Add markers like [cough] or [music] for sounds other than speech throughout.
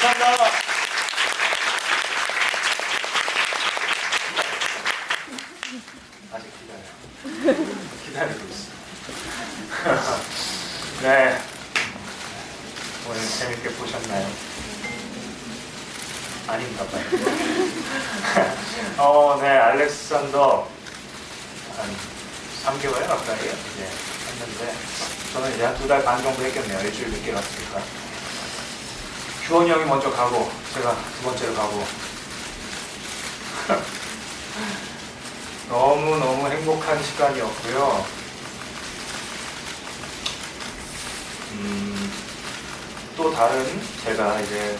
감사합니다. 아직 기다려. 기다리고 있어. 네. 오늘 재밌게 보셨나요? 아닌가 봐요. [laughs] 어, 네, 알렉산더 한 3개월 가까이 이제 했는데 저는 이제 한 두 달 반 정도 했겠네요. 일주일 늦게 갔으니까. 규원이 형이 먼저 가고 제가 두 번째로 가고 [laughs] 너무너무 행복한 시간이었고요. 음, 또 다른 제가 이제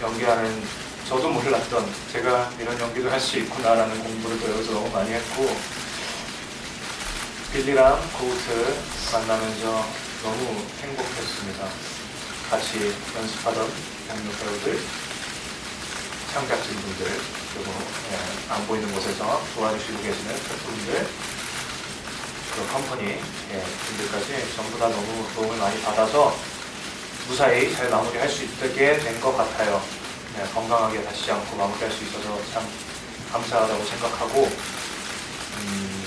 연기하는 저도 몰랐던 제가 이런 연기도 할 수 있구나라는 공부를 또 여기서 너무 많이 했고 빌리랑 고우트 만나면서 너무 행복했습니다. 같이 연습하던 경력 배우들, 창작진 분들, 그리고 예, 안 보이는 곳에서 도와주시고 계시는 셰프분들, 그리고 컴퍼니 예, 분들까지 전부 다 너무 도움을 많이 받아서 무사히 잘 마무리할 수 있게 된 것 같아요. 네, 건강하게 다치지 않고 마무리할 수 있어서 참 감사하다고 생각하고 음,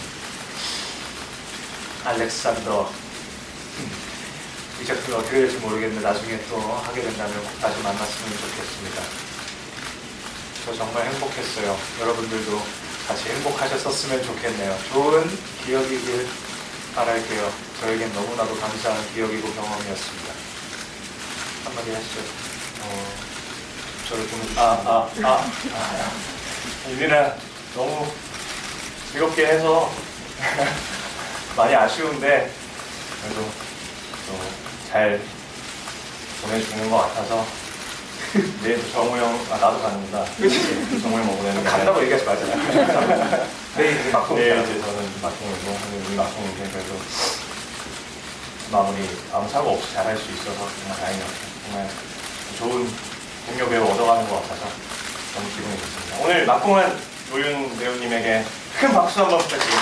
알렉산더 이 작품이 어떻게 될지 모르겠는데 나중에 또 하게 된다면 꼭 다시 만났으면 좋겠습니다. 저 정말 행복했어요. 여러분들도 같이 행복하셨었으면 좋겠네요. 좋은 기억이길 바랄게요. 저에겐 너무나도 감사한 기억이고 경험이었습니다. 한마디 하시죠. 어, 저를 보는 아, 아, 아, 아. 유민아 너무 즐겁게 해서 [laughs] 많이 아쉬운데 그래도 또 잘 보내주는 것 같아서 [laughs] 내일 또 정우 형, 아 나도. 그치? 정우 형 보내는 게 간다고 얘기하지 말잖아. [laughs] 내일 이제 막공 내일 이제 저는 막공이고 오늘 우리 막공인데 그래도 마무리 아무 사고 없이 잘 할 수 있어서 정말 다행이었어요. 정말 좋은 동료 배우 얻어가는 것 같아서 너무 기분이 좋습니다. 오늘 막공한 노윤 배우님에게 큰 박수 한번 부탁드립니다.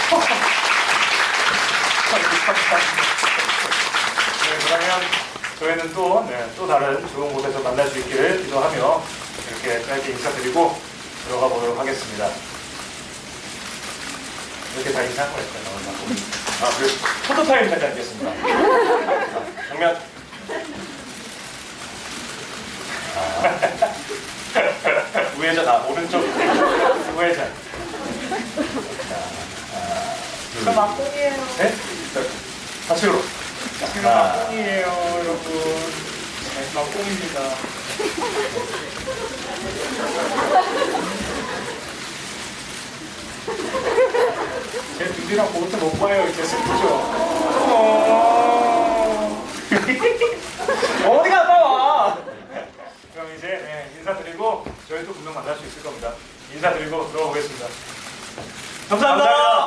[laughs] 네, 그러면 저희는 또, 네, 또 다른 좋은 곳에서 만날 수 있기를 기도하며 이렇게 짧게 인사드리고 들어가 보도록 하겠습니다. 이렇게 다 인사한 거였어요. 아, 그리고 포토타임 잠깐 있겠습니다. 아, 우회전, 아, 오른쪽. 우회전. 저 막공이에요. 셋. 좌측으로. 자, 제가 하나, 막공이에요, 여러분. 네, 막공입니다. [laughs] 제 눈이랑 그것도 못 봐요. 이제 슬프죠? 어... [laughs] 어디 갔다 와? 그럼 이제 네, 인사드리고 저희 또 분명 만날 수 있을 겁니다. 인사드리고 들어보겠습니다. 감사합니다.